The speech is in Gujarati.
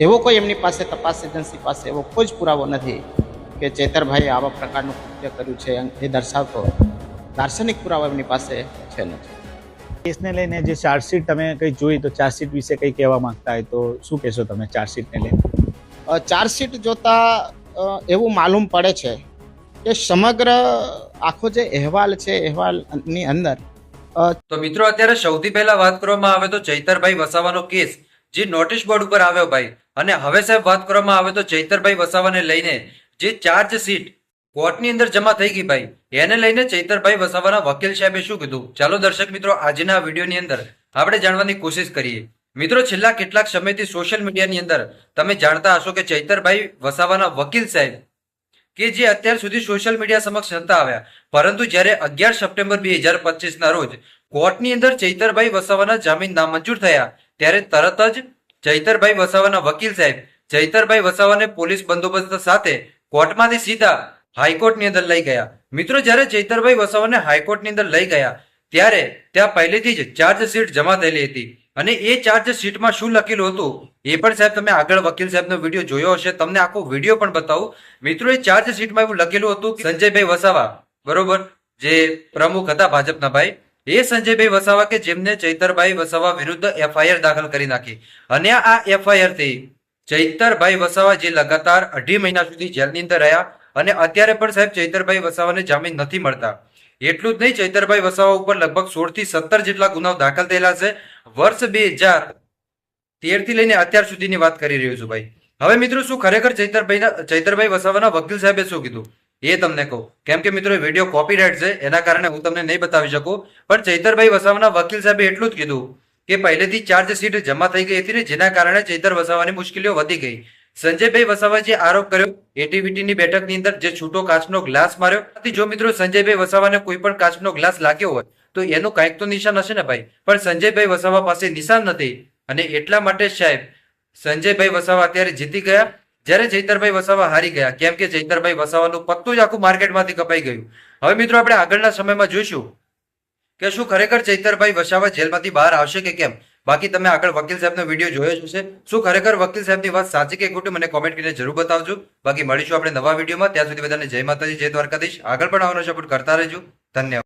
એવો કોઈ એમની પાસે તપાસ એજન્સી પાસે એવો કોઈ જ પુરાવો નથી કે ચેતરભાઈએ આવા પ્રકારનું કૃત્ય કર્યું છે એ દર્શાવતો દાર્શનિક પુરાવો એમની પાસે છે નથી. કેસને લઈને જે ચાર્જશીટ તમે કંઈ જોઈ તો ચાર્જશીટ વિશે કંઈ કહેવા માંગતા હોય તો શું કહેશો તમે ચાર્જશીટને લઈને? ચાર્જશીટ જોતા એવું માલુમ પડે છે કે સમગ્ર આખો જે અહેવાલ છે અહેવાલની અંદર તો મિત્રો અત્યારે સૌથી પહેલા વાત કરવામાં આવે તો ચૈતરભાઈ વસાવાનો કેસ જે નોટિસ બોર્ડ ઉપર આવ્યો ભાઈ. અને હવે સાહેબ વાત કરવામાં આવે તો ચૈતરભાઈ વસાવાને લઈને જે ચાર્જ શીટ કોર્ટની અંદર જમા થઈ ગઈ ભાઈ, એને લઈને ચૈતરભાઈ વસાવાના વકીલ સાહેબે શું કીધું? ચાલો દર્શક મિત્રો, આજના વિડીયોની અંદર આપણે જાણવાની કોશિશ કરીએ. મિત્રો, છેલ્લા કેટલાક સમયથી સોશિયલ મીડિયાની અંદર તમે જાણતા હશો કે ચૈતરભાઈ વસાવાના વકીલ સાહેબ કે જે અત્યાર સુધી સોશિયલ મીડિયા સમક્ષ નતા આવ્યા, પરંતુ જ્યારે અગિયાર સપ્ટેમ્બર બે હજાર પચીસના રોજ કોર્ટની અંદર ચૈતરભાઈ વસાવાના જામીન નામંજૂર થયા ત્યારે તરત જ ચૈતરભાઈ વસાવાના વકીલ સાહેબ જૈતરભાઈ વસાવાને પોલીસ બંદોબસ્ત સાથે કોર્ટમાંથી સીધા હાઈકોર્ટની અંદર લઈ ગયા. મિત્રો, જ્યારે ચૈતરભાઈ વસાવાને હાઈકોર્ટની અંદર લઈ ગયા, ત્યારે ત્યાં પહેલેથી જ ચાર્જશીટ જમા થયેલી હતી. અને એ ચાર્જશીટમાં શું લખેલું હતું, એ પણ સાહેબ તમે આગળ વકીલ સાહેબનો વીડિયો જોયો હશે. તમને આખો વીડિયો પણ બતાવું. મિત્રો, એ ચાર્જશીટમાં એવું લખેલું હતું સંજયભાઈ વસાવા, બરોબર, જે પ્રમુખ હતા ભાજપના ભાઈ એ સંજયભાઈ વસાવા કે જેમને ચૈતરભાઈ વસાવા વિરુદ્ધ એફઆઈઆર દાખલ કરી નાખી. અને આ એફઆઈઆરથી ચૈતરભાઈ વસાવા જે લગાતાર અઢી મહિના સુધી જેલની અંદર રહ્યા અને અત્યારે પણ સાહેબ ચૈતરભાઈ વસાવાને જામીન નથી મળતા. એટલું જ નહીં, ચૈતરભાઈ વસાવા ઉપર લગભગ સોળથી સત્તર જેટલા ગુનાઓ દાખલ થયેલા છે. વર્ષ બે હજાર તેરથી લઈને અત્યાર સુધીની વાત કરી રહ્યો છું ભાઈ. હવે મિત્રો શું ખરેખર ચૈતરભાઈ ચૈતરભાઈ વસાવાના વકીલ સાહેબે શું કીધું? એ તમને કહું. કેમ કે મિત્રો વીડિયો કોપીરાઇટ છે, એના કારણે હું તમને નહીં બતાવી શકું. પણ ચૈતરભાઈ વસાવાના વકીલ સાહેબે એટલું જ કીધું કે પહેલેથી ચાર્જશીટ જમા થઈ ગઈ હતી ને, જેના કારણે ચૈતર વસાવાની મુશ્કેલીઓ વધી ગઈ. સંજયભાઈ વસાવા જે આરોપ કર્યો એટીવીટીની બેઠકની અંદર જે છૂટો કાચનો ગ્લાસ માર્યો જો મિત્રો સંજયભાઈ વસાવાને કોઈ પણ કાચનો ગ્લાસ લાગ્યો હોય, તો એનું કાંઈક તો નિશાન હશે ને ભાઈ? પણ સંજયભાઈ વસાવા પાસે નિશાન નથી. અને એટલા માટે સાહેબ, સંજયભાઈ વસાવા અત્યારે જીતી ગયા. જ્યારે ચૈતરભાઈ વસાવા હારી ગયા, કેમ કે ચૈતરભાઈ વસાવાનું પત્તું જ આખું માર્કેટમાંથી કપાઈ ગયું. હવે મિત્રો આપણે આગળના સમયમાં જોઈશું કે શું ખરેખર ચૈતરભાઈ વસાવા જેલમાંથી બહાર આવશે કે કેમ? બાકી તમે આગળ વકીલ સાહેબનો વીડિયો જોયો જ હશે. શું ખરેખર વકીલ સાહેબની વાત સાચી કે ખોટી, મને કોમેન્ટ કરીને જરૂર બતાવજો. બાકી મળીશું આપણે નવા વિડીયોમાં. ત્યાં સુધી બધાને જય માતાજી, જય દ્વારકાધીશ. આગળ પણ આવવાનો સપોર્ટ કરતા રહેજો. ધન્યવાદ.